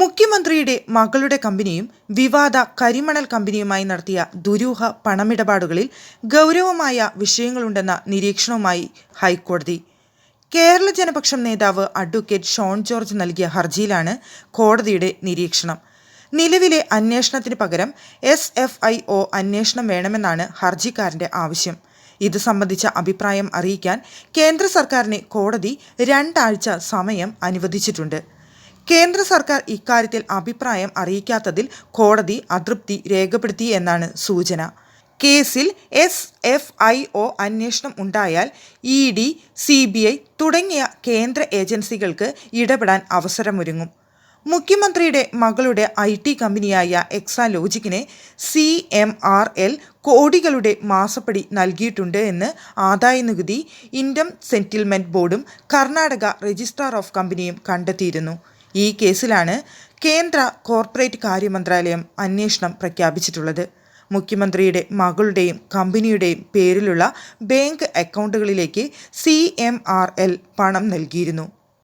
മുഖ്യമന്ത്രിയുടെ മകളുടെ കമ്പനിയും വിവാദ കരിമണൽ കമ്പനിയുമായി നടത്തിയ ദുരൂഹ പണമിടപാടുകളിൽ ഗൗരവമായ വിഷയങ്ങളുണ്ടെന്ന നിരീക്ഷണവുമായി ഹൈക്കോടതി. കേരള ജനപക്ഷം നേതാവ് അഡ്വക്കേറ്റ് ഷോൺ ജോർജ് നൽകിയ ഹർജിയിലാണ് കോടതിയുടെ നിരീക്ഷണം. നിലവിലെ അന്വേഷണത്തിന് പകരം എസ് എഫ് ഐ ഒ അന്വേഷണം വേണമെന്നാണ് ഹർജിക്കാരന്റെ ആവശ്യം. ഇത് സംബന്ധിച്ച അഭിപ്രായം അറിയിക്കാൻ കേന്ദ്ര സർക്കാരിനെ കോടതി രണ്ടാഴ്ച സമയം അനുവദിച്ചിട്ടുണ്ട്. കേന്ദ്ര സർക്കാർ ഇക്കാര്യത്തിൽ അഭിപ്രായം അറിയിക്കാത്തതിൽ കോടതി അതൃപ്തി രേഖപ്പെടുത്തി എന്നാണ് സൂചന. കേസിൽ എസ് എഫ് ഐ ഒ അന്വേഷണം ഉണ്ടായാൽ E D C B I തുടങ്ങിയ കേന്ദ്ര ഏജൻസികൾക്ക് ഇടപെടാൻ അവസരമൊരുങ്ങും. മുഖ്യമന്ത്രിയുടെ മകളുടെ ഐ ടി കമ്പനിയായ എക്സാലോജിക്കിനെ സി എം ആർ എൽ കോടികളുടെ മാസപ്പടി നൽകിയിട്ടുണ്ട് എന്ന് ആദായനികുതി ഇൻഡം സെറ്റിൽമെന്റ് ബോർഡും കർണാടക രജിസ്ട്രാർ ഓഫ് കമ്പനിയും കണ്ടെത്തിയിരുന്നു. ഈ കേസിലാണ് കേന്ദ്ര കോർപ്പറേറ്റ് കാര്യ മന്ത്രാലയം അന്വേഷണം പ്രഖ്യാപിച്ചിട്ടുള്ളത്. മുഖ്യമന്ത്രിയുടെ മകളുടെയും കമ്പനിയുടെയും പേരിലുള്ള ബാങ്ക് അക്കൗണ്ടുകളിലേക്ക് സി പണം നൽകിയിരുന്നു.